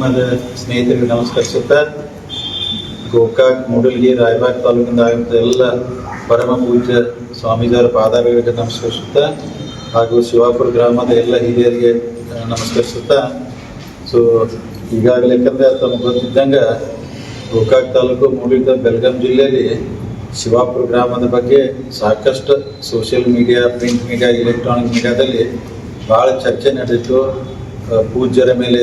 ಮಾಧ್ಯಮದ ಸ್ನೇಹಿತರಿಗೆ ನಮಸ್ಕರಿಸುತ್ತ ಗೋಕಾಕ್, ಮೂಡಲ್ಗಿ, ರಾಯಬಾಗ್ ತಾಲೂಕಿಂದ ಆಗಿದ್ದ ಎಲ್ಲ ಪರಮ ಪೂಜ್ಯ ಸ್ವಾಮೀಜಿಯವರ ಪಾದಾಭಿಗಳಿಗೆ ನಮಸ್ಕರಿಸುತ್ತಾ ಹಾಗೂ ಶಿವಾಪುರ ಗ್ರಾಮದ ಎಲ್ಲ ಹಿರಿಯರಿಗೆ ನಮಸ್ಕರಿಸುತ್ತ. ಸೊ ಈಗಾಗಲೇ ಯಾಕಂದರೆ ತಮಗೆ ಗೊತ್ತಿದ್ದಂಗೆ ಗೋಕಾಕ್ ತಾಲೂಕು ಮೂಡಿದ ಬೆಳಗಾಂ ಜಿಲ್ಲೆಯಲ್ಲಿ ಶಿವಾಪುರ ಗ್ರಾಮದ ಬಗ್ಗೆ ಸಾಕಷ್ಟು social media print media electronic ಮೀಡಿಯಾದಲ್ಲಿ ಭಾಳ ಚರ್ಚೆ ನಡೆದಿತ್ತು. ಪೂಜ್ಯರ ಮೇಲೆ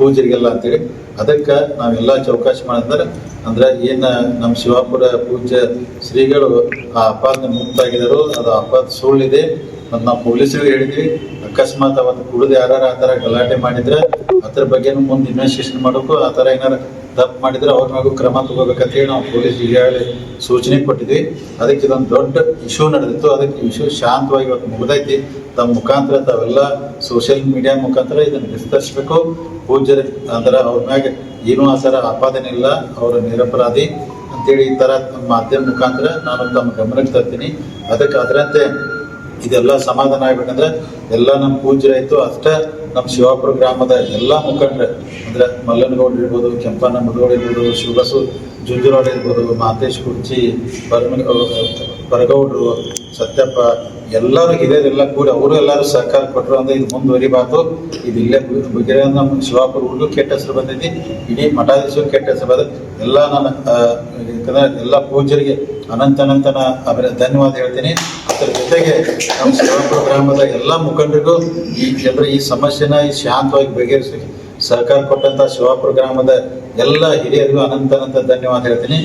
ಪೂಜ್ಯರಿಗೆಲ್ಲ ಅಂತೇಳಿ, ಅದಕ್ಕೆ ನಾವೆಲ್ಲ ಚೌಕಾಶಿ ಮಾಡಿದ್ರೆ ಅಂದ್ರೆ ಏನು ನಮ್ಮ ಶಿವಾಪುರ ಪೂಜ್ಯ ಶ್ರೀಗಳು ಆ ಅಪಾದ ಮುಕ್ತಾಗಿದ್ದರು ಅದು ಅಪಾದ ಸುಳ್ಳಿದೆ. ಮತ್ತು ನಾವು ಪೊಲೀಸರಿಗೆ ಹೇಳಿದ್ವಿ, ಅಕಸ್ಮಾತ್ ಅವತ್ತು ಕುಡಿದು ಯಾರು ಆ ಥರ ಗಲಾಟೆ ಮಾಡಿದ್ರೆ, ಅದ್ರ ಬಗ್ಗೆನೂ ಮುಂದೆ ಇನ್ವೆಸ್ಟಿಗೇಷನ್ ಮಾಡಬೇಕು, ಆ ಥರ ಏನಾರು ತಪ್ಪು ಮಾಡಿದ್ರೆ ಅವ್ರ ಮಗು ಕ್ರಮ ತಗೋಬೇಕಂತ ಹೇಳಿ ನಾವು ಪೊಲೀಸ್ ಈಗಾಗಲೇ ಸೂಚನೆ ಕೊಟ್ಟಿದ್ವಿ. ಅದಕ್ಕೆ ಇದೊಂದು ದೊಡ್ಡ ಇಶ್ಯೂ ನಡೆದಿತ್ತು. ಅದಕ್ಕೆ ಇಶ್ಯೂ ಶಾಂತವಾಗಿ ಇವತ್ತು ಮುಗಿದೈತಿ. ತಮ್ಮ ಮುಖಾಂತರ ತಾವೆಲ್ಲ ಸೋಷಿಯಲ್ ಮೀಡಿಯಾ ಮುಖಾಂತರ ಇದನ್ನು ವಿಸ್ತರಿಸಬೇಕು. ಪೂಜ್ಯರ, ಅಂದ್ರೆ ಅವ್ರ ಮ್ಯಾಗೆ ಏನೂ ಆ ಥರ ಆಪಾದನೆ ಇಲ್ಲ. ಅವರ ನಿರಪರಾಧಿ ಅಂತೇಳಿ ಈ ಥರ ಮಾಧ್ಯಮ ಮುಖಾಂತರ ನಾನು ತಮ್ಮ ಗಮನಕ್ಕೆ ತರ್ತೀನಿ. ಅದಕ್ಕೆ ಅದರಂತೆ ಇದೆಲ್ಲ ಸಮಾಧಾನ ಆಗ್ಬೇಕಂದ್ರೆ ಎಲ್ಲ ನಮ್ಮ ಪೂಜ್ಯರಾಯ್ತು. ಅಷ್ಟೇ ನಮ್ಮ ಶಿವಾಪುರ ಗ್ರಾಮದ ಎಲ್ಲ ಮುಖಂಡರು ಅಂದ್ರೆ ಮಲ್ಲನಗೌಡ ಇರ್ಬೋದು ಕೆಂಪಣ್ಣ ಮುದೋಡ್ ಇರ್ಬೋದು ಶಿವಬಸು ಜುಂಜುರೋಡ್ ಇರ್ಬೋದು ಮಾತೇಶ್ ಕುರ್ಚಿ ಪರಮ ಪರಗೌಡ್ರು ಸತ್ಯಪ್ಪ, ಎಲ್ಲರೂ ಹಿರಿಯರೆಲ್ಲ ಕೂಡಿ ಅವರು ಎಲ್ಲರೂ ಸಹಕಾರ ಕೊಟ್ಟರು ಅಂದ್ರೆ ಇದು ಮುಂದುವರಿಬಾರ್ದು. ಇದು ಇಲ್ಲೇ ಬಗೆರೆ ನಮ್ಮ ಶಿವಾಪುರ ಊರಿಗೂ ಕೆಟ್ಟ ಹೆಸರು ಬಂದೈತಿ. ಇಡೀ ಮಠಾಧೀಶರು ಕೆಟ್ಟ ಹೆಸರು ಬಂದ ಎಲ್ಲ ನನ್ನ ಯಾಕಂದ್ರೆ ಎಲ್ಲ ಪೂಜರಿಗೆ ಅನಂತ ಅನಂತನ ಅವರ ಧನ್ಯವಾದ ಹೇಳ್ತೀನಿ. ಅದರ ಜೊತೆಗೆ ನಮ್ಮ ಶಿವಾಪುರ ಗ್ರಾಮದ ಎಲ್ಲ ಮುಖಂಡರಿಗೂ ಈ ಜನರ ಈ ಸಮಸ್ಯೆನ ಈ ಶಾಂತವಾಗಿ ಬಗೆಹರಿಸಿ ಸಹಕಾರ ಕೊಟ್ಟಂತ ಶಿವಾಪುರ ಗ್ರಾಮದ ಎಲ್ಲ ಹಿರಿಯರಿಗೂ ಅನಂತ ಅನಂತ ಧನ್ಯವಾದ ಹೇಳ್ತೀನಿ.